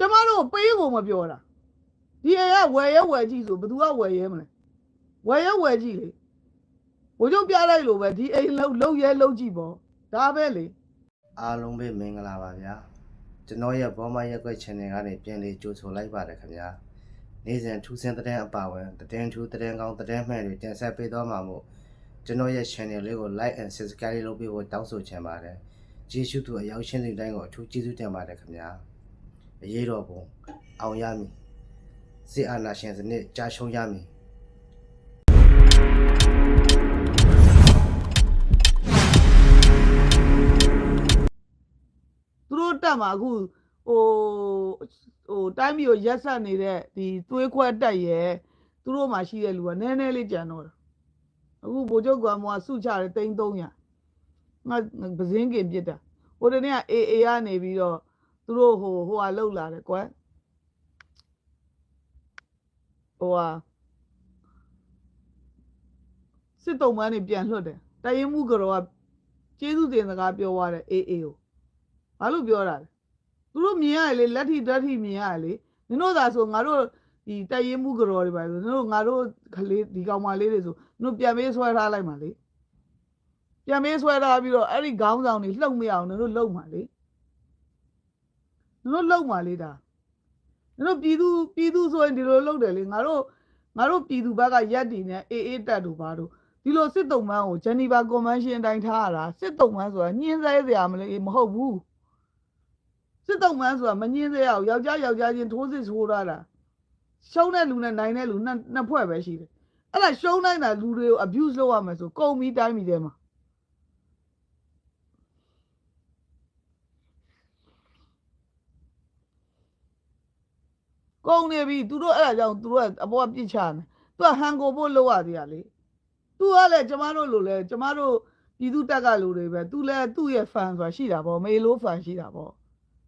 ကျမတို့ပေးကိုမပြောတာဒီအိမ်ကဝယ်ရဲဝယ်ကြည့်ဆိုဘယ်သူကဝယ်ရဲမလဲဝယ်ရဲဝယ်ကြည့်လေဘိုးချုပ်ပြလိုက်လို့ပဲဒီအိမ်လုံးလုံးရဲလုံးကြည့်ပေါ့ဒါပဲလေအားလုံးပဲမင်္ဂလာပါဗျာကျွန်တော်ရဲ့ဘောမရက်ွက် channel ကနေပြန်လေးကြိုဆိုလိုက်ပါတယ်ခင်ဗျာနေ့စဉ်ထူးဆန်းတဲ့အပါဝင်သတင်းထူးသတင်းကောင်းသတင်းမှန်တွေတင်ဆက်ပေးသွားမှာမို့ကျွန်တော်ရဲ့ channel လေးကို like and subscribe လုပ်ပေးဖို့တောင်းဆိုချင်ပါတယ်ကျေးဇူးသူအရောက်ရှင်းစီတိုင်းကိုအထူးကျေးဇူးတင်ပါတယ်ခင်ဗျာ အရေးတော်ပုံအောင်ရမည်စစ်အာဏာရှင်စနစ်ကြာရှုံးရမည်သူတို့တက်မှာအခုဟိုဟိုတိုင်းပြည်ကိုရက်ဆက်နေတဲ့ဒီသွေးခွဲတက်ရဲသူတို့မှာရှိတဲ့လူကနည်းနည်းလေးကြံတော့တယ်အခုဗိုလ်ချုပ်ကမောကစုချတယ်တိန်း300ငါပဇင်းကင်ပြစ်တာဟိုတနေ့ကအေအေကနေပြီးတော့ သူတို့ဟိုဟိုဟာလှုပ်လာတယ်ကွယ်ဟိုဟာစစ်တုံးမန်းနေပြန်လွှတ်တယ်တရင်မှုကတော့ကကျေးဇူးတင်စကားပြောသွားတယ်အေအေကိုဘာလို့ပြောတာလဲသူတို့မြင်ရတယ်လေလက်ထိတက်ထိမြင်ရတယ်လေနင်တို့သာဆိုငါတို့ဒီတက်ရင်မှုကြော်တွေပါဆိုနင်တို့ငါတို့ကလေးဒီကောင်မလေးတွေဆိုနင်တို့ပြန်ပေးဆွဲထားလိုက်ပါလေပြန်ပေးဆွဲထားပြီးတော့အဲ့ဒီခေါင်းဆောင်တွေလှုပ်မရအောင်နင်တို့လှုပ်ပါလေ နင်တို့လှုပ်ပါလေဒါနင်တို့ပြည်သူပြည်သူဆိုရင်ဒီလိုလှုပ်တယ်လေငါတို့ငါတို့ပြည်သူဘက်ကရက်တည်နေအေးအေးတက်တို့ပါတို့ဒီလိုစစ်တုံးမန်းကိုဂျနီဗာကွန်ဗင်းရှင်းအတိုင်းထားရတာစစ်တုံးမန်းဆိုတာညှင်းဆဲစရာမလို့မဟုတ်ဘူးစစ်တုံးမန်းဆိုတာမငင်းသေးအောင်ယောက်ျားယောက်ျားချင်းထိုးစစ်ထိုးရတာရှုံးတဲ့လူနဲ့နိုင်တဲ့လူနှစ်နှစ်ဖွဲ့ပဲရှိတယ်အဲ့ဒါရှုံးနိုင်တာလူတွေကို abuse လုပ်ရမယ်ဆိုကုန်ပြီးတိုင်းပြီးတဲမှာ ကုန်နေပြီသူတို့အဲ့ဒါကြောင့်သူတို့ကအပေါ်ကပြစ်ချနေသူကဟန်ကိုဖို့လုပ်ရသေးရလေသူကလည်းကျမတို့လိုလဲကျမတို့ပြည်သူတက်ကလူတွေပဲသူလည်းသူ့ရဲ့ fan ဆိုတာရှိတာပေါ့မေလို fan ရှိတာပေါ့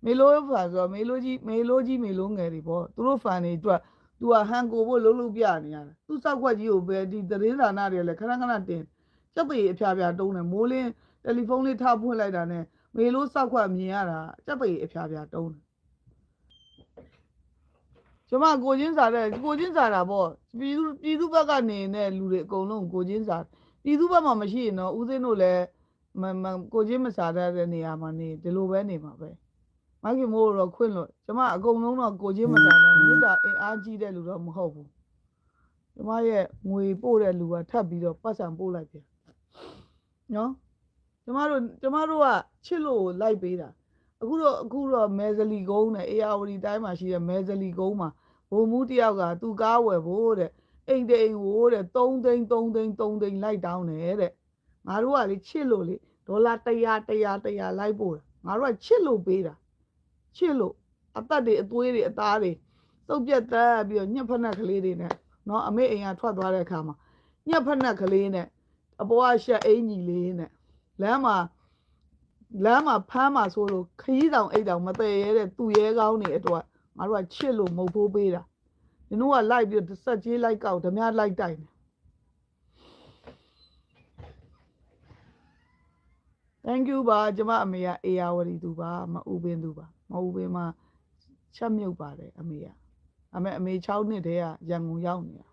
မေလိုဖန်ဆိုတော့မေလိုကြီးမေလိုကြီးမေလိုငယ်တွေပေါ့သူတို့ဖန်တွေအတွက်သူကဟန်ကိုဖို့လုံးလုံးပြနေရတာသူစောက်ခွက်ကြီးကိုပဲဒီသတင်းစာနာတွေလည်းခဏခဏတင်စက်ပေအဖျားဖျားတုံးတယ်မိုးလင်းတယ်လီဖုန်းလေးထားဖွင့်လိုက်တာနဲ့မေလိုစောက်ခွက်မြင်ရတာစက်ပေအဖျားဖျားတုံးတယ် ကျမကိုချင်းစားတဲ့ကိုချင်းစားတာပေါ့ပြည်သူပြည်သူဘက်ကနေနဲ့လူတွေအကုန်လုံးကိုချင်းစားပြည်သူဘက်မှာမရှိရင်တော့ဦးစင်းတို့လည်းမမကိုချင်းမစားတဲ့နေရာမှာနေဒီလိုပဲနေမှာပဲမခင်မိုးတော့ခွင့်လို့ကျမအကုန်လုံးတော့ကိုချင်းမတန်တော့မြစ်တာအင်အားကြီးတဲ့လူတော့မဟုတ်ဘူးကျမရဲ့ငွေပို့တဲ့လူကထပ်ပြီးတော့ပတ်စံပို့လိုက်ပြန်နော်ကျမတို့ကျမတို့ကချစ်လို့လိုက်ပေးတာအခုတော့အခုတော့မဲဇလီကုန်းနဲ့အေယာဝတီတိုင်းမှာရှိတဲ့မဲဇလီကုန်းမှာ ဘုံမူတယောက်ကသူကားဝယ်ဖို့တဲ့အိမ်တိမ်ဝိုးတဲ့3သိန်း3သိန်း3သိန်းလိုက်တောင်းတယ်တဲ့ငါတို့ကလေချစ်လို့လေဒေါ်လာ100 100 100လိုက်ပို့တာငါတို့ကချစ်လို့ပေးတာချစ်လို့အသက်တွေအသွေးတွေအသားတွေသုတ်ပြက်တက်ပြီးတော့ညှက်ဖက်နှက်ကလေးတွေနဲ့နော်အမေအိမ်ကထွက်သွားတဲ့အခါမှာညှက်ဖက်နှက်ကလေးနဲ့အပေါ်ကရှက်အင်ကြီးလေးနဲ့လမ်းမှာလမ်းမှာဖမ်းမှာဆိုလို့ခရီးတောင်အိတ်တောင်မတည့်ရဲတဲ့သူရဲကောင်းတွေအတွက် ငါတို့ကချစ်လို့မဟုတ်ဖို့ပေးတာဒီတို့ကလိုက်ပြီးတော့ဆက်ကြီးလိုက်ကောက်ဓမြလိုက်တိုင်တယ် thank you ပါကျမအမေကအေယာဝတီသူပါမအူပင်သူပါမအူပင်မှာချက်မြုပ်ပါတယ်အမေကအမေအမေ6နှစ်တည်းကရန်ကုန်ရောက်နေတာ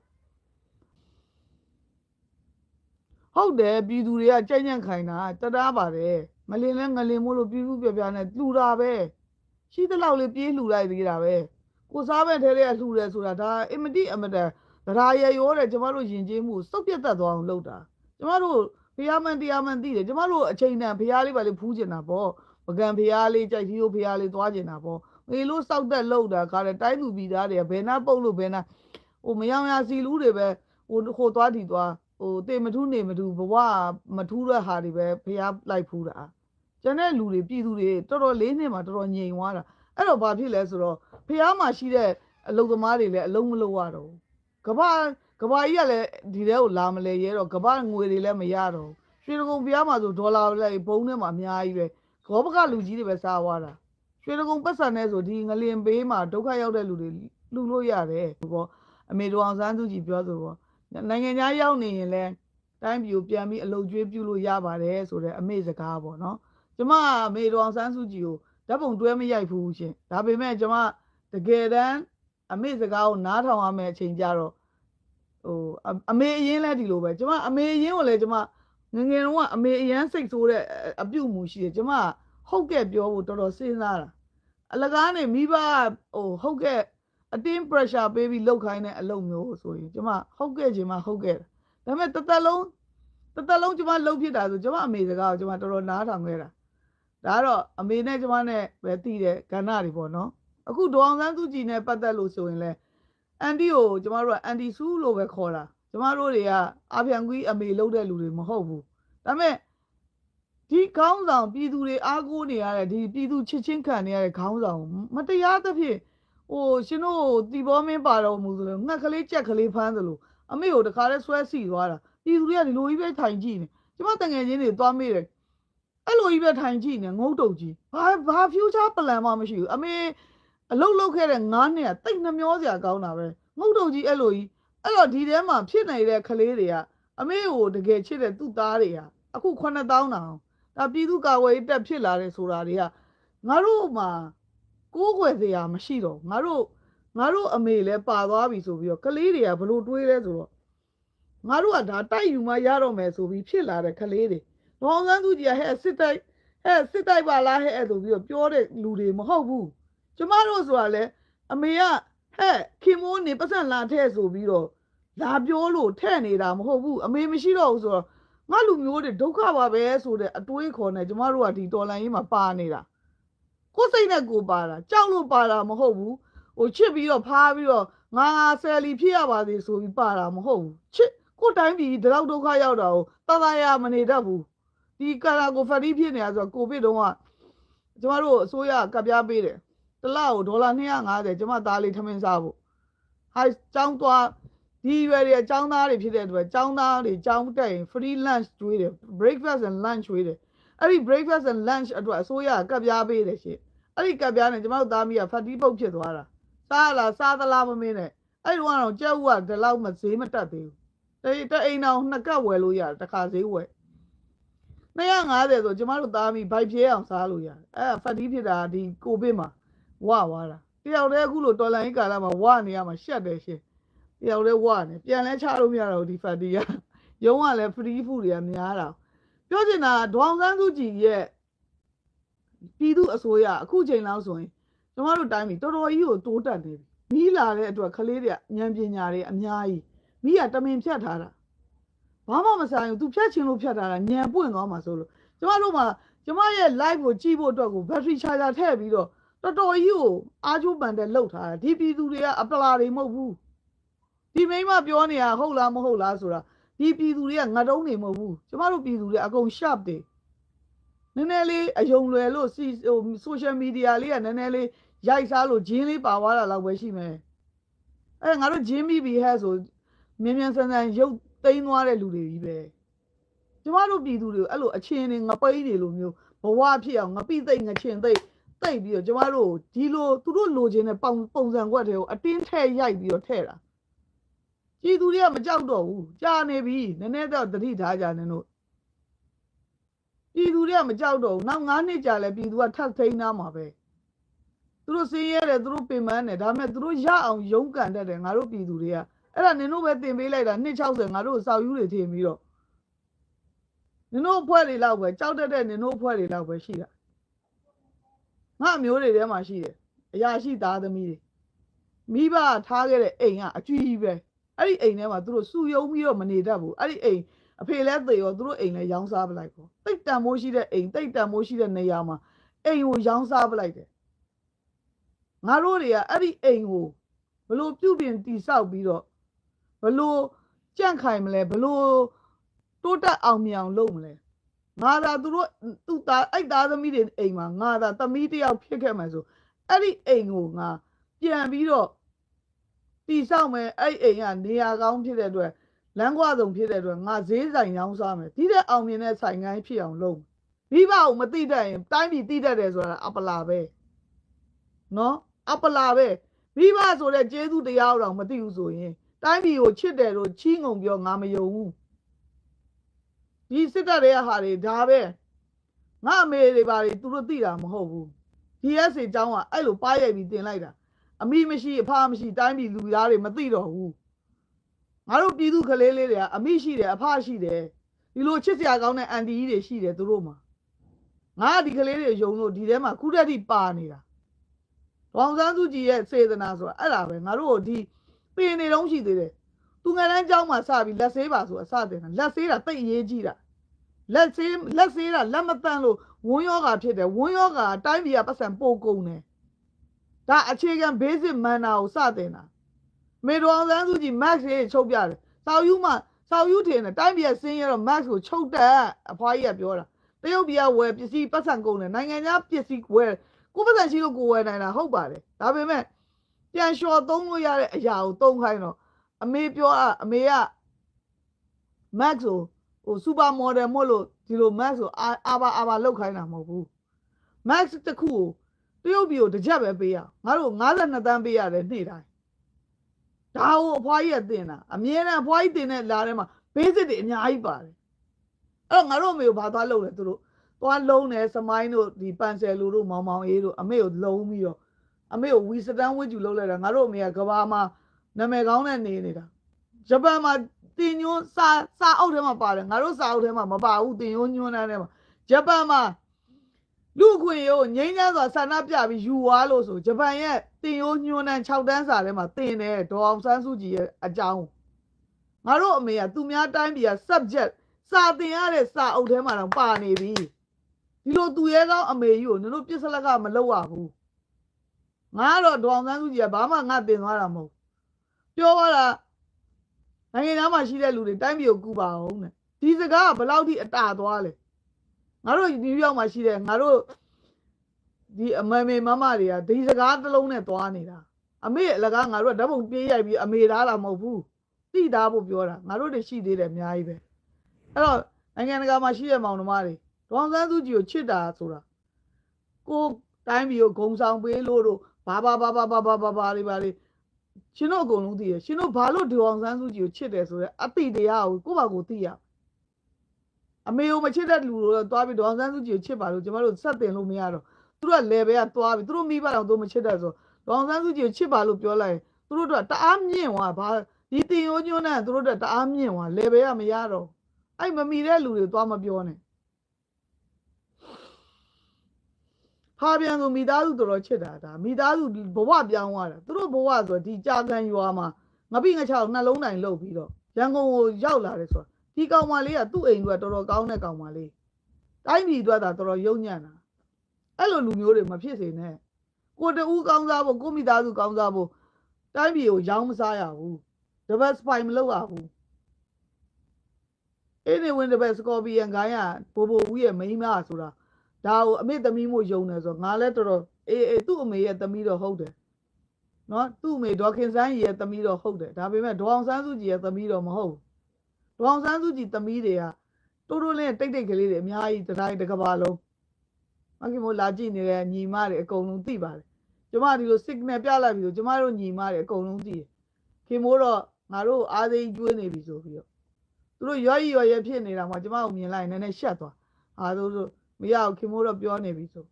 ဟုတ်တယ်ပြည်သူတွေကကြိုက်ညံ့ခိုင်းတာတသားပါတယ်မလင်လဲငလင်မို့လို့ပြည်သူပြပြနဲ့လှူတာပဲ ရှိသလောက်လေးပြေးလှူလိုက်သေးတာပဲကိုစားပဲထဲထဲကလှူတယ်ဆိုတာဒါအင်မတိအမတန်ဒရာရရောတဲ့ကျမတို့ယဉ်ကျေးမှုစုပ်ပြတ်သက်သွားအောင်လုပ်တာကျမတို့ဖះမန်တရားမန်သိတယ်ကျမတို့အချိန်တန်ဖះလေးပါလေဖူးကျင်တာပေါ့ပကံဖះလေးကြိုက်သီးတို့ဖះလေးသွားကျင်တာပေါ့မေလို့စောက်သက်လောက်တာကားတယ်တိုင်းသူပြည်သားတွေကဘယ်နာပုတ်လို့ဘယ်နာဟိုမယောင်ရစီလူတွေပဲဟိုဟိုသွားတီသွားဟိုတေမထူးနေမထူးဘဝမထူးတဲ့ဟာတွေပဲဖះလိုက်ဖူးတာ ကျန်တဲ့လူတွေပြည်သူတွေတော်တော်လေးနှစ်မှာတော်တော်ငြိမ်သွားတာအဲ့တော့ဘာဖြစ်လဲဆိုတော့ဖះမှာရှိတဲ့အလုသမားတွေလည်းအလုံးမလုံးရတော့ဘူးကဘာကဘာကြီးကလည်းဒီထဲကိုလာမလဲရဲတော့ကဘာငွေတွေလည်းမရတော့ဘူးရွှေတကုံပြားမှာဆိုဒေါ်လာလိုက်ဘုံထဲမှာအများကြီးပဲဂောဘကလူကြီးတွေပဲစားသွားတာရွှေတကုံပတ်စံနဲ့ဆိုဒီငလင်ပေးမှာဒုက္ခရောက်တဲ့လူတွေလူလို့ရတယ်ဘောအမေတော်အောင်ဆန်းစုကြည်ပြောဆိုဘောနိုင်ငံသားရောက်နေရင်လဲတိုင်းပြည်ကိုပြန်ပြီးအလုပ်ကျွေးပြုလို့ရပါတယ်ဆိုတဲ့အမေစကားပေါ့နော် ကျမအမေတော်အောင်ဆန်းစုကြည်ကိုဓာတ်ပုံတွဲမရိုက်ဘူးရှင်ဒါပေမဲ့ကျမတကယ်တမ်းအမေစကားကိုနားထောင်ရမယ့်အချိန်ကြတော့ဟိုအအမေအရင်လဲဒီလိုပဲကျမအမေအရင်ကိုလည်းကျမငယ်ငယ်တုန်းကအမေအရန်စိတ်ဆိုးတဲ့အအပြုတ်မှုရှိတယ်ကျမဟုတ်ကဲ့ပြောဖို့တော်တော်စဉ်းစားတာအလကားနေမိဘဟိုဟုတ်ကဲ့အတင်း pressure ပေးပြီးလောက်ခိုင်းတဲ့အလုပ်မျိုးဆိုရင်ကျမဟုတ်ကဲ့ခြင်းမဟုတ်ကဲ့ဒါပေမဲ့တစ်သက်လုံးတစ်သက်လုံးကျမလှုပ်ဖြစ်တာဆိုကျမအမေစကားကိုကျမတော်တော်နားထောင်ခဲ့တာ ဒါကတော့အမေနဲ့ကျမနဲ့ပဲတည်တဲ့ကဏ္ဍတွေပေါ့နော်အခုဒေါအောင်ဆန်းစုကြည်နဲ့ပတ်သက်လို့ဆိုရင်လဲအန်တီကိုကျမတို့ကအန်တီဆူလို့ပဲခေါ်တာကျမတို့တွေကအာပြန်ကွီးအမေလုပ်တဲ့လူတွေမဟုတ်ဘူးဒါပေမဲ့ဒီခေါင်းဆောင်ပြည်သူတွေအားကိုးနေရတဲ့ဒီပြည်သူချစ်ချင်းခံနေရတဲ့ခေါင်းဆောင်မတရားသဖြင့်ဟိုရှင်တို့တီဘောမင်းပါတော်မူဆိုလို့ငှက်ကလေးကြက်ကလေးဖမ်းသလိုအမေကိုတခါလဲဆွဲစီသွားတာပြည်သူတွေကဒီလိုကြီးပဲထိုင်ကြည့်နေကျမတငယ်ချင်းတွေသွားမေးတယ် အဲ့လိုကြီးပဲထိုင်ကြည့်နေငုံတုတ်ကြီးဘာဘာ future plan မှမရှိဘူးအမေအလုတ်လုတ်ခဲ့တဲ့9နှစ်ကတိတ်နှမျောစရာကောင်းတာပဲငုတ်တုတ်ကြီးအဲ့လိုကြီးအဲ့တော့ဒီထဲမှာဖြစ်နေတဲ့ကလေးတွေကအမေကိုတကယ်ချစ်တဲ့သူ့သားတွေကအခု9000တောင်ဒါပြည်သူ့ကာဝယ်ရေးတက်ဖြစ်လာတဲ့ဆိုတာတွေကငါတို့မှာကိုးကွယ်စရာမရှိတော့ဘူးငါတို့ငါတို့အမေလည်းပါသွားပြီဆိုပြီးတော့ကလေးတွေကဘလို့တွေးလဲဆိုတော့ငါတို့ကဒါတိုက်ယူမှရတော့မယ်ဆိုပြီးဖြစ်လာတဲ့ကလေးတွေ ဒေါအောင်ဆန်းစုကြည်ကဟဲ့စစ်တိုက်ဟဲ့စစ်တိုက်ပါလားဟဲ့ဆိုပြီးတော့ပြောတဲ့လူတွေမဟုတ်ဘူးကျမတို့ဆိုတာလေအမေကဟဲ့ခင်မိုးနေပတ်စံလာထဲ့ဆိုပြီးတော့လာပြောလို့ထဲ့နေတာမဟုတ်ဘူးအမေမရှိတော့ဘူးဆိုတော့ငါလူမျိုးတွေဒုက္ခပါပဲဆိုတဲ့အတွေးခေါ်နေကျမတို့ကဒီတော်လိုင်းကြီးမှာပါနေတာကိုယ်စိတ်နဲ့ကိုယ်ပါတာကြောက်လို့ပါတာမဟုတ်ဘူးဟိုချစ်ပြီးတော့ဖားပြီးတော့ငါငါဆယ်လီဖြစ်ရပါသေးဆိုပြီးပါတာမဟုတ်ဘူးချစ်ကိုယ်တိုင်းပြည်ဒီလောက်ဒုက္ခရောက်တာကိုတသားရမနေတတ်ဘူး ဒီကာလာကိုဖရီဖြစ်နေတာဆိုတော့ကိုဗစ်တုန်းကကျမတို့အစိုးရကပ်ပြားပေးတယ် တစ်လကိုဒေါ်လာ250ကျမသားလေးထမင်းစားဖို့ဟာចောင်းသွားဒီရွယ်တွေအចောင်းသားတွေဖြစ်တဲ့အတွက်ចောင်းသားတွေចောင်းတက်ရင် free lunch ကျွေးတယ် breakfast and lunch ကျွေးတယ်အဲ့ဒီ breakfast and lunch အတွက်အစိုးရကကပ်ပြားပေးတယ်ရှင်အဲ့ဒီကပ်ပြားနဲ့ကျမတို့သားမီးကဖတ်တီးပုတ်ဖြစ်သွားတာစားလားစားသလားမမင်းနဲ့အဲ့ဒီကတော့ကြက်ဥကဒီလောက်မဈေးမတက်သေးဘူးတေးတအိမ်အောင်နှစ်ကပ်ဝယ်လို့ရတယ်တစ်ခါဈေးဝယ် 250ဆိုကျမတို့သားမီးဘိုက်ပြဲအောင်စားလို့ရတယ်အဲ့ဖတ်တီးဖြစ်တာဒီကိုဗစ်မှာဝဝါတာတယောက်တည်းအခုလိုတော်လိုင်းကာလမှာဝနေရမှာရှက်တယ်ရှင်တယောက်တည်းဝနေပြန်လဲချလို့မရတော့ဘူးဒီဖတ်တီကရုံးကလည်း free food တွေကများတာပြောချင်တာဒေါအောင်ဆန်းစုကြည်ရဲ့ပြည်သူအစိုးရအခုချိန်လောက်ဆိုရင်ကျမတို့တိုင်းပြည်တော်တော်ကြီးကိုတိုးတက်နေပြီမိလာတဲ့အတွက်ကလေးတွေကဉာဏ်ပညာတွေအများကြီးမိကတမင်ဖြတ်ထားတာ ဘာမှမဆိုင်ဘူး तू ဖြတ်ချင်လို့ဖြတ်ထားတာဉာဏ်ပွင့်သွားမှာဆိုလို့ကျမတို့မှာကျမရဲ့ live ကိုကြည့်ဖို့အတွက်ကို battery charger ထည့်ပြီးတော့တော်တော်ကြီးကိုအားကျိုးပန်တဲ့လှုပ်ထားတာဒီပြည်သူတွေကအပလာတွေမဟုတ်ဘူးဒီမိန်းမပြောနေတာဟုတ်လားမဟုတ်လားဆိုတာဒီပြည်သူတွေကငတ်တုံးနေမဟုတ်ဘူးကျမတို့ပြည်သူတွေအကုန် sharp တယ်နည်းနည်းလေးအယုံလွယ်လို့စီဟို social media လေးကနည်းနည်းလေးရိုက်စားလို့ဂျင်းလေးပါသွားတာလောက်ပဲရှိမယ်အဲငါတို့ဂျင်းမိပြီဟဲ့ဆိုမြင်းမြန်းဆန်းဆန်းရုပ် သိမ်းသွားတဲ့လူတွေကြီးပဲကျမတို့ပြည်သူတွေကိုအဲ့လိုအချင်းတွေငပိန်းတွေလိုမျိုးဘဝဖြစ်အောင်ငပိသိမ့်ငချင်သိမ့်တိတ်ပြီးတော့ကျမတို့ဒီလိုသူတို့လိုချင်တဲ့ပုံပုံစံကွက်တွေကိုအတင်းထည့်ရိုက်ပြီးတော့ထည့်တာကြည်သူတွေကမကြောက်တော့ဘူးကြာနေပြီနည်းနည်းတော့တတိထားကြနေလို့ကြည်သူတွေကမကြောက်တော့ဘူးနောက်9နှစ်ကြာလဲပြည်သူကထပ်သိမ်းသားမှာပဲသူတို့စင်းရဲတယ်သူတို့ပင်ပန်းတယ်ဒါပေမဲ့သူတို့ရအောင်ရုန်းကန်တတ်တယ်ငါတို့ပြည်သူတွေက အဲ့ဒါနင်တို့ပဲတင်ပေးလိုက်တာ260ငါတို့စောက်ယူတွေထင်ပြီးတော့နင်တို့အဖွဲ့တွေလောက်ပဲကြောက်တတ်တဲ့နင်တို့အဖွဲ့တွေလောက်ပဲရှိတာငါအမျိုးတွေထဲမှာရှိတယ်အရာရှိသားသမီးတွေမိဘထားခဲ့တဲ့အိမ်ကအကျွကြီးပဲအဲ့ဒီအိမ်ထဲမှာသူတို့စုယုံပြီးတော့မနေတတ်ဘူးအဲ့ဒီအိမ်အဖေလည်းသေရောသူတို့အိမ်လည်းရောင်းစားပလိုက်ပေါ့တိတ်တန်မိုးရှိတဲ့အိမ်တိတ်တန်မိုးရှိတဲ့နေရာမှာအိမ်ကိုရောင်းစားပလိုက်တယ်ငါတို့တွေကအဲ့ဒီအိမ်ကိုဘလို့ပြုပြင်တိဆောက်ပြီးတော့ ဘလို့ကြန့်ခိုင်မလဲဘလို့တိုးတက်အောင်မြင်အောင်လုပ်မလဲငါသာသူတို့သူ့သားအဲ့သားသမီးတွေအိမ်မှာငါသာသမီးတစ်ယောက်ဖြစ်ခဲ့မှဆိုအဲ့ဒီအိမ်ကိုငါပြန်ပြီးတော့တီဆောက်မယ်အဲ့အိမ်ကနေရာကောင်းဖြစ်တဲ့အတွက်လမ်းကွာဆောင်ဖြစ်တဲ့အတွက်ငါဈေးဆိုင်ရောင်းစားမယ်ဒီတဲ့အောင်မြင်တဲ့ဆိုင်ကိုင်းဖြစ်အောင်လုပ်မိဘကိုမသိတတ်ရင်တိုင်းပြည်သိတတ်တယ်ဆိုတာအပလာပဲနော်အပလာပဲမိဘဆိုတဲ့ကျေးဇူးတရားတော်မသိဘူးဆိုရင် တိုင်းပြည်ကိုချစ်တယ်လို့ချီးငုံပြောငါမယုံဘူးဒီစစ်တပ်တွေကဟာတွေဒါပဲငါအမေတွေပါတွေသူတို့သိတာမဟုတ်ဘူး DSA အကြောင်းကအဲ့လိုပါရိုက်ပြီးတင်လိုက်တာအမိမရှိအဖမရှိတိုင်းပြည်လူသားတွေမသိတော့ဘူးငါတို့ပြည်သူကလေးလေးတွေကအမိရှိတယ်အဖရှိတယ်ဒီလိုချစ်စရာကောင်းတဲ့အန်တီကြီးတွေရှိတယ်သူတို့မှာငါကဒီကလေးတွေယုံလို့ဒီထဲမှာခုတက်ထိပါနေတာဒေါအောင်ဆန်းစုကြည်ရဲ့စေတနာဆိုတာအဲ့ဒါပဲငါတို့ကိုဒီ ပင်နေတော့ရှိသေးတယ်သူငယ်တန်းကျောင်းမှာစပြီးလက်ဆေးပါဆိုတာစတယ်လက်ဆေးတာတိတ်အရေးကြီးတာလက်ဆေးလက်ဆေးတာလက်မပန့်လို့ဝန်းယောဂါဖြစ်တယ်ဝန်းယောဂါအတိုင်းပြည်ကပတ်စံပိုကုန်တယ်ဒါအခြေခံ basic manner ကိုစတင်တာမေတော်အောင်ဆန်းစုကြည် max ရေးချုပ်ပြတယ်စောက်ယူမှစောက်ယူထင်တယ်တိုင်းပြည်ကဆင်းရဲတော့ max ကိုချုပ်တက်အဖွားကြီးကပြောတာတရုတ်ပြည်ကဝယ်ပစ္စည်းပတ်စံကုန်တယ်နိုင်ငံခြားပစ္စည်းဝယ်ကိုပတ်စံရှိလို့ကိုဝယ်နိုင်တာဟုတ်ပါတယ်ဒါပေမဲ့ ပြန်လျှော်သုံးလို့ရတဲ့အရာကိုသုံးခိုင်းတော့အမေပြောတာအမေက max ကိုဟိုစူပါမော်ဒယ်မို့လို့ဒီလို max ကိုအာအာဘာအာဘာလောက်ခိုင်းတာမဟုတ်ဘူး max တစ်ခုကိုတရုတ်ပြည်ကိုတစ်ချက်ပဲပေးရအောင်ငါတို့52တန်းပေးရတယ်နေ့တိုင်းဒါကိုအဖွားကြီးကတင်တာအမြဲတမ်းအဖွားကြီးတင်တဲ့လာထဲမှာ basic တွေအများကြီးပါတယ်အဲ့တော့ငါတို့အမေကိုဘာသွားလုပ်လဲသူတို့သွားလုံးတယ်စမိုင်းတို့ဒီပန်ဆယ်လိုတို့မောင်မောင်အေးတို့အမေကိုလုံးပြီးတော့ အမေကိုဝီစတန်ဝစ်ကျူလုပ်လိုက်တာငါတို့အမေကကဘာမှာနာမည်ကောင်းနဲ့နေနေတာဂျပန်မှာတင်ညွန်းစာစာအုပ်ထဲမှာပါတယ်ငါတို့စာအုပ်ထဲမှာမပါဘူးတင်ညွန်းညွန်းတန်းထဲမှာဂျပန်မှာလူအခွင့်အရေးကိုငြိမ်းချမ်းစွာဆန္ဒပြပြီးယူသွားလို့ဆိုဂျပန်ရဲ့တင်ညွန်းညွန်းတန်း6တန်းစာထဲမှာတင်တယ်ဒေါ်အောင်ဆန်းစုကြည်ရဲ့အကြောင်းငါတို့အမေကသူများတိုင်းပြည်က subject စာတင်ရတဲ့စာအုပ်ထဲမှာတော့ပါနေပြီဒီလိုသူရဲကောင်းအမေကြီးကိုနင်တို့ပြစ်စလက်ကမလုပ်ရဘူး ငါကတော့ဒေါ်အောင်ဆန်းစုကြည်ကဘာမှငါတင်သွားတာမဟုတ်ဘူးပြောသွားတာနိုင်ငံသားမှာရှိတဲ့လူတွေတိုင်းပြည်ကိုကူပါအောင်တဲ့ဒီစကားကဘယ်လောက်ထိအတာသွားလဲငါတို့နယူးယောက်မှာရှိတဲ့ငါတို့ဒီအမေမေမမတွေကဒီစကားတစ်လုံးနဲ့သွားနေတာအမေအလကားငါတို့ကဓာတ်ပုံပြေးရိုက်ပြီးအမေသားလာမဟုတ်ဘူးတိသားဖို့ပြောတာငါတို့တွေရှိသေးတယ်အများကြီးပဲအဲ့တော့နိုင်ငံတကာမှာရှိတဲ့မောင်နှမတွေဒေါန်ဆန်းစုကြည်ကိုချစ်တာဆိုတာကိုယ်တိုင်းပြည်ကိုဂုံဆောင်ပေးလို့တို့ဘာဘာဘာဘာဘာဘာဘာဘာတွေပါလေရှင်တို့အကုန်လုံးသိရရှင်တို့ဘာလို့ဒီအောင်ဆန်းစုကြည်ကိုချစ်တယ်ဆိုတော့အတိတရားကိုကိုယ့်ဘာကိုသိရအမေကိုမချစ်တဲ့လူတို့တော့သွားပြီးဒေါအောင်ဆန်းစုကြည်ကိုချစ်ပါလို့ကျမတို့ဆက်တင်လို့မရတော့သူတို့က level ကသွားပြီးသူတို့မိဘတော်သူမချစ်တဲ့ဆိုဒေါအောင်ဆန်းစုကြည်ကိုချစ်ပါလို့ပြောလိုက်ရင်သူတို့တော့တအားမြင့်သွားဘာဒီတင်ရိုးညွန်းနဲ့သူတို့တော့တအားမြင့်သွား level ကမရတော့အဲ့မမီတဲ့လူတွေသွားမပြောနဲ့ ဖာပြန်ဆိုမိသားစုတော်တော်ချစ်တာဒါမိသားစုဘဝပြောင်းသွားတာသူတို့ဘဝဆိုဒီကြာကန်ရွာမှာငပိငချောက်နှလုံးတိုင်းလှုပ်ပြီးတော့ရန်ကုန်ကိုရောက်လာတယ်ဆိုတာဒီကောင်မလေးကသူ့အိမ်ကတော်တော်ကောင်းတဲ့ကောင်မလေးတိုင်းပြည်အတွက်သာတော်တော်ယုံညံ့တာအဲ့လိုလူမျိုးတွေမဖြစ်စေနဲ့ကိုတူးကောင်းစားဖို့ကိုမိသားစုကောင်းစားဖို့တိုင်းပြည်ကိုရောင်းမစားရဘူးတပတ်စပိုင်မလုပ်ရဘူးအဲ့ဒီဝင်တပတ်စကော်ပီယန်ခိုင်းရဘိုးဘိုးဦးရဲ့မိန်းမဆိုတာ ဒါကိုအမေသမီးမို့ယုံတယ်ဆိုတော့ငါလည်းတော်တော်အေးအေးသူ့အမေရဲ့သမီးတော့ဟုတ်တယ်နော်သူ့အမေဒေါ်ခင်စန်းကြီးရဲ့သမီးတော့ဟုတ်တယ်ဒါပေမဲ့ဒေါအောင်ဆန်းစုကြည်ရဲ့သမီးတော့မဟုတ်ဘူးဒေါအောင်ဆန်းစုကြည်သမီးတွေကတိုးတိုးလေးတိတ်တိတ်ကလေးတွေအများကြီးတစ်တိုင်းတစ်ကဘာလုံးမခင်မို့လာကြည့်နေတဲ့ညီမတွေအကုန်လုံးသိပါတယ်ကျမဒီလို signal ပြလိုက်ပြီဆိုကျမတို့ညီမတွေအကုန်လုံးသိတယ်ခင်မိုးတော့ငါတို့အားသိကျွေးနေပြီဆိုပြီးတော့သူတို့ရွာကြီးရွာရဲဖြစ်နေတာမှာကျမကိုမြင်လိုက်ရင်နည်းနည်းရှက်သွားအာတို့တို့ မရဘူးခင်မိုးတော့ပြောနေပြီဆို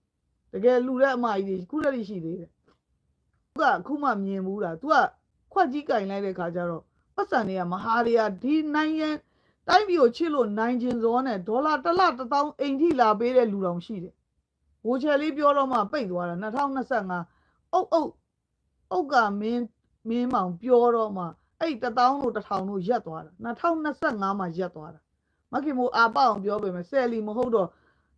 တကယ်လူတဲ့အမကြီးတွေခုတည်းရှိသေးတယ်သူကအခုမှမြင်ဘူးလား तू ကခွက်ကြီးကင်လိုက်တဲ့ခါကျတော့ပတ်စံတွေကမဟာတွေကဒီနိုင်ငံတိုင်းပြည်ကိုချစ်လို့နိုင်ကျင်စောနဲ့ဒေါ်လာတစ်လတစ်သောင်းအိမ်ထိလာပေးတဲ့လူတော်ရှိတယ်ဘိုးချယ်လေးပြောတော့မှပိတ်သွားတာ2025အုတ်အုတ်အုတ်ကမင်းမင်းမောင်ပြောတော့မှအဲ့တစ်သောင်းလို့တစ်ထောင်လို့ရက်သွားတာ2025မှာရက်သွားတာမခင်မိုးအာပအောင်ပြောပေမဲ့ဆယ်လီမဟုတ်တော့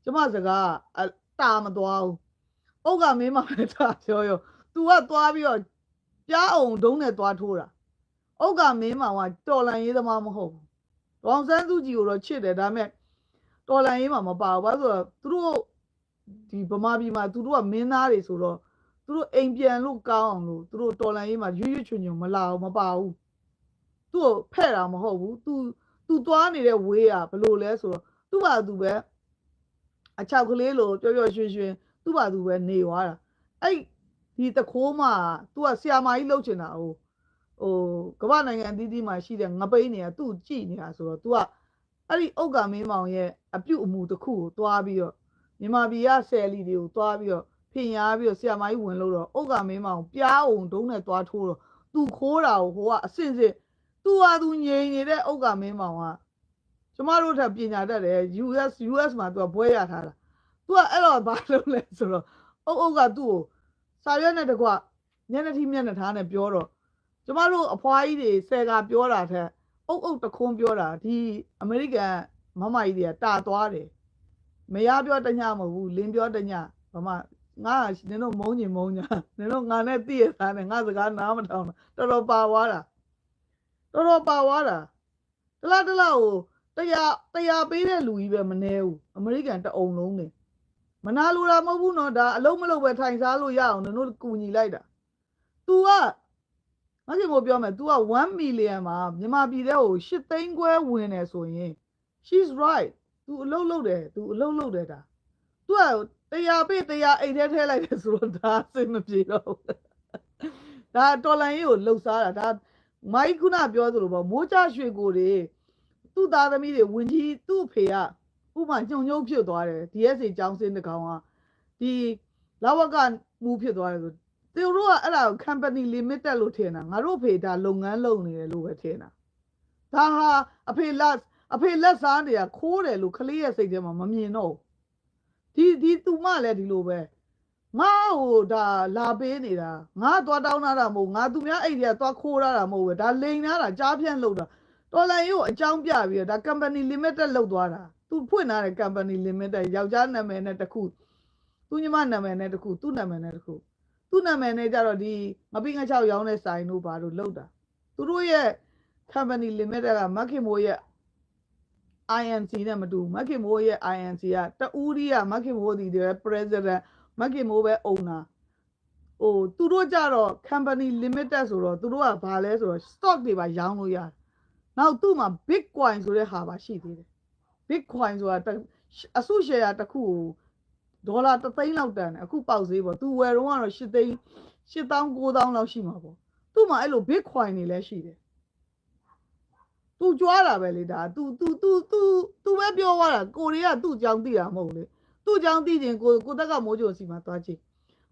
ကျမစကားအတာမသွားဘူး။အုတ်ကမင်းမပဲတာပြောရော။ तू ကသွားပြီးတော့ကြားအောင်ဒုံးနဲ့သွားထိုးတာ။အုတ်ကမင်းမကတော်လန်ရေးသမားမဟုတ်ဘူး။ဒေါအောင်ဆန်းစုကြည်ကိုတော့ချစ်တယ်ဒါပေမဲ့တော်လန်ရေးမှာမပါဘူး။ဘာလို့လဲဆိုတော့သူတို့ဒီဗမာပြည်မှာသူတို့ကမင်းသားတွေဆိုတော့သူတို့အိမ်ပြန်လို့ကောင်းအောင်လို့သူတို့တော်လန်ရေးမှာရွရွချွင်ချွင်မလာဘူးမပါဘူး။သူ့ကိုဖဲ့တာမဟုတ်ဘူး။ तू तू သွားနေတဲ့ဝေးอ่ะဘယ်လိုလဲဆိုတော့သူ့ဘာသူပဲ အချောက်ကလေးလိုပျော်ပျော်ရွှင်ရွှင်သူ့ဘာသူပဲနေသွားတာအဲ့ဒီတခိုးမှာ तू ကဆီယာမာကြီးလှုပ်ချင်တာဟိုဟိုကမ္ဘာနိုင်ငံအသီးသီးမှာရှိတဲ့ငပိန်းတွေကသူ့ကြည့်နေတာဆိုတော့ तू ကအဲ့ဒီဥက္ကမင်းမောင်ရဲ့အပြုတ်အမူတစ်ခုကိုတွားပြီးတော့မြန်မာပြည်ကဆယ်လီတွေကိုတွားပြီးတော့ဖင်ရားပြီးတော့ဆရာမကြီးဝင်လို့တော့ဥက္ကမင်းမအောင်ပြားအောင်ဒုံးနဲ့သွားထိုးတော့သူခိုးတာကိုဟိုကအစင်စစ်သူဟာသူငြိမ်နေတဲ့ဥက္ကမင်းမောင်က ကျမတို့ထပ်ပညာတတ်တယ် US US မှာသူကဘွဲရထားတာသူကအဲ့တော့ဘာလုပ်လဲဆိုတော့အုပ်အုပ်ကသူ့ကိုစာရွက်နဲ့တကွမျက်နှာထိမျက်နှာထားနဲ့ပြောတော့ကျမတို့အဖွားကြီးတွေဆယ်ကပြောတာထက်အုပ်အုပ်တခွန်းပြောတာဒီအမေရိကန်မမကြီးတွေကတာသွားတယ်မရပြောတညမဟုတ်ဘူးလင်းပြောတညဘာမှငါနင်တို့မုန်းညင်မုန်းညာနင်တို့ငါနဲ့တည့်ရသားနဲ့ငါစကားနားမထောင်တာတော်တော်ပါသွားတာတော်တော်ပါသွားတာတလားတလားကို တရားတရားပေးတဲ့လူကြီးပဲမနေဘူးအမေရိကန်တအုံလုံးနေမနာလိုတာမဟုတ်ဘူးနော်ဒါအလုံးမလုံးပဲထိုင်စားလို့ရအောင်နင်တို့ကူညီလိုက်တာ तू ကမရှင်ကိုပြောမယ် तू က1 million မှာမြန်မာပြည်ထဲကို8သိန်းခွဲဝင်နေဆိုရင် she's right तू အလုံးလုံးတယ် तू အလုံးလုံးတယ်ဒါ तू ကတရားပေးတရားအိတ်ထဲထဲလိုက်တယ်ဆိုတော့ဒါအဆင်မပြေတော့ဘူးဒါတော်လန်ရေးကိုလှုပ်ရှားတာဒါမိုက်ခုနပြောသလိုပေါ့မိုးချရွှေကိုတွေ သူ့သားသမီးတွေဝင်ကြီးသူ့အဖေကဥပမာညုံညုံဖြစ်သွားတယ် DSA ကျောင်းစင်းတစ်ကောင်ကဒီလာဝကမူဖြစ်သွားတယ်ဆိုသူတို့ကအဲ့ဒါကို company limited လို့ထင်တာငါတို့အဖေဒါလုပ်ငန်းလုပ်နေတယ်လို့ပဲထင်တာဒါဟာအဖေလက်အဖေလက်စားနေတာခိုးတယ်လို့ကလေးရဲ့စိတ်ထဲမှာမမြင်တော့ဘူးဒီဒီသူမလည်းဒီလိုပဲငါ့ဟိုဒါလာပေးနေတာငါသွားတောင်းတာမဟုတ်ငါသူများအိတ်တွေကသွားခိုးရတာမဟုတ်ပဲဒါလိန်ထားတာကြားဖြန့်လုပ်တာ တော်လိုင်းကိုအကြောင်းပြပြီးတော့ဒါ company limited လောက်သွားတာသူဖွင့်ထားတဲ့ company limited ယောက်ျားနာမည်နဲ့တစ်ခုသူညီမနာမည်နဲ့တစ်ခုသူ့နာမည်နဲ့တစ်ခုသူ့နာမည်နဲ့ကြတော့ဒီငပိငါ6ရောင်းတဲ့ဆိုင်တို့ဘာလို့လောက်တာသူတို့ရဲ့ company limited ကမခင်မိုးရဲ့ INC နဲ့မတူဘူးမခင်မိုးရဲ့ INC ကတူးရီကမခင်မိုးဒီတဲ့ president မခင်မိုးပဲ owner ဟိုသူတို့ကြတော့ company limited ဆိုတော့သူတို့ကဘာလဲဆိုတော့ stock တွေပါရောင်းလို့ရတယ်။ နောက်သူ့မှာ bitcoin ဆိုတဲ့ဟာပါရှိသေးတယ်။ bitcoin ဆိုတာတစ်အစု share တစ်ခုကိုဒေါ်လာ3သိန်းလောက်တန်တယ်အခုပေါက်ဈေးပေါ့သူဝယ်တော့ကတော့8သိန်း8000 9000လောက်ရှိမှာပေါ့သူ့မှာအဲ့လို bitcoin တွေလည်းရှိတယ် तू ကြွားတာပဲလေဒါ तू तू तू तू तू ပဲပြောသွားတာကိုရီးယားသူ့ကြောင်းသိတာမဟုတ်လေသူ့ကြောင်းသိရင်ကိုကိုတက်ကမိုးကြိုစီမှာသွားကြည့်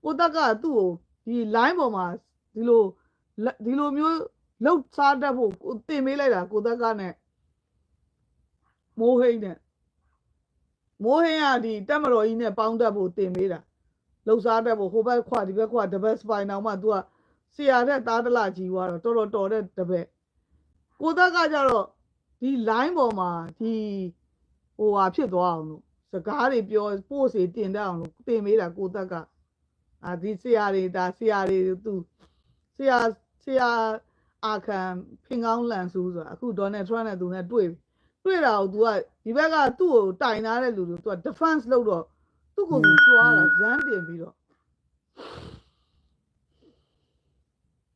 ကိုတက်ကသူ့ကိုဒီ line ပေါ်မှာဒီလိုလက်ဒီလိုမျိုး လှုပ်စားတတ်ဖို့ကိုတင်ပေးလိုက်တာကိုတက်ကနဲ့မိုးဟိန်းနဲ့မိုးဟိန်းကဒီတက်မတော်ကြီးနဲ့ပေါင်းတတ်ဖို့တင်ပေးတာလှုပ်စားတတ်ဖို့ဟိုဘက်ခွဒီဘက်ခွတပတ်စပိုင်အောင်မှ तू ကဆရာတဲ့သားတလကြီးွားတော့တော်တော်တော်တဲ့တပည့်ကိုသက်ကကြတော့ဒီ line ပေါ်မှာဒီဟိုဟာဖြစ်သွားအောင်လို့စကားတွေပြောပို့စီတင်တတ်အောင်လို့တင်ပေးတာကိုသက်ကအာဒီဆရာတွေဒါဆရာတွေသူဆရာဆရာ အာခံဖင်ကောင်းလန်ဆူဆိုတာအခုဒေါ်နယ်ထရန့်နဲ့သူနဲ့တွေ့ပြီတွေ့တာကို तू ကဒီဘက်ကသူ့ကိုတိုင်ထားတဲ့လူတွေ तू က defense လုပ်တော့သူ့ကိုသူကြွားတာဇန်းတင်ပြီးတော့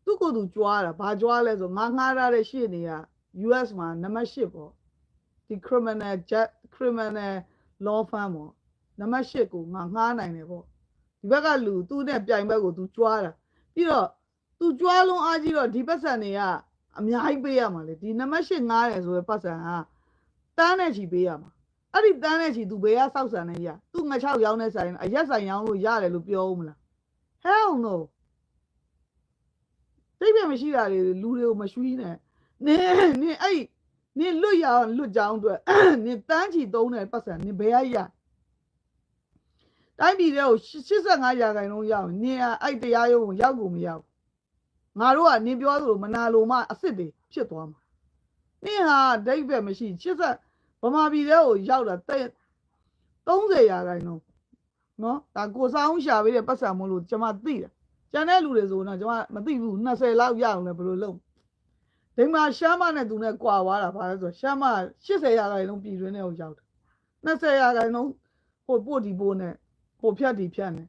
သူ့ကိုသူကြွားတာဘာကြွားလဲဆိုငါငှားထားတဲ့ရှေ့နေက US မှာနံပါတ်8ပေါ့ဒီ criminal jet criminal law firm ပေါ့နံပါတ်8ကိုငါငှားနိုင်တယ်ပေါ့ဒီဘက်ကလူသူ့နဲ့ပြိုင်ဘက်ကိုသူကြွားတာပြီးတော့ သူကြွားလုံးအားကြီးတော့ဒီပတ်စံတွေကအများကြီးပေးရမှာလေဒီနံပါတ်8ငှားတယ်ဆိုရယ်ပတ်စံကတန်းနဲ့ချီပေးရမှာအဲ့ဒီတန်းနဲ့ချီသူဘယ်ကစောက်ဆန်နေရသူငါ6ရောင်းတဲ့ဆိုင်အရက်ဆိုင်ရောင်းလို့ရတယ်လို့ပြောဦးမလား hell no တိတ်ပြမရှိတာတွေလူတွေကိုမရွှီးနဲ့နင်းနင်းအဲ့နင်းလွတ်ရအောင်လွတ်ကြောင်းအတွက်နင်းတန်းချီသုံးတယ်ပတ်စံနင်းဘယ်ရရတိုင်းပြည်တွေကို85ရာခိုင်နှုန်းရအောင်နင်းအဲ့တရားရုံးကိုရောက်ကုန်မရောက် ငါတို့ကနင်းပြောသလိုမနာလိုမှအစ်စ်တွေဖြစ်သွားမှာနင်းဟာဒိတ်ပဲမရှိ80ဗမာပြည်တွေကိုရောက်တာတဲ့30ရာခိုင်နှုန်းနော်ဒါကိုစားအောင်ရှာပေးတဲ့ပတ်စံမလို့ကျွန်မသိတယ်ကျန်တဲ့လူတွေဆိုတော့ကျွန်မမသိဘူး20လောက်ရအောင်လည်းဘယ်လိုလုပ်ဒီမှာရှမ်းမနဲ့သူနဲ့ကြွာသွားတာဘာလဲဆိုတော့ရှမ်းမ80ရာခိုင်နှုန်းပြည်တွင်းထဲကိုရောက်တယ်20ရာခိုင်နှုန်းဟိုပို့ဒီပို့နဲ့ဟိုဖြတ်ဒီဖြတ်နဲ့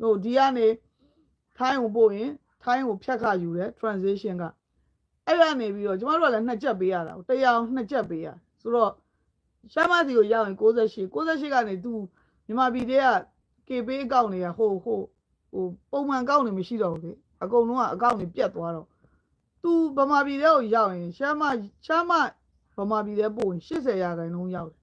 ဟိုဒီကနေထိုင်းကိုပို့ရင် ထိုင်းကိုဖြတ်ခယူတယ် transition ကအဲ့ရနေပြီးတော့ကျမတို့ကလည်းနှစ်ချက်ပေးရတာတရားနှစ်ချက်ပေးရဆိုတော့ရှမ်းမစီကိုရောက်ရင်68 68ကနေသူမြန်မာပြည်ထဲက KB အကောင့်တွေကဟိုဟိုဟိုပုံမှန်အကောင့်တွေမရှိတော့ဘူးလေအကုန်လုံးကအကောင့်တွေပြတ်သွားတော့သူဗမာပြည်ထဲကိုရောက်ရင်ရှမ်းမရှမ်းမဗမာပြည်ထဲပို့ရင်80ရာခိုင်နှုန်းရောက်တယ်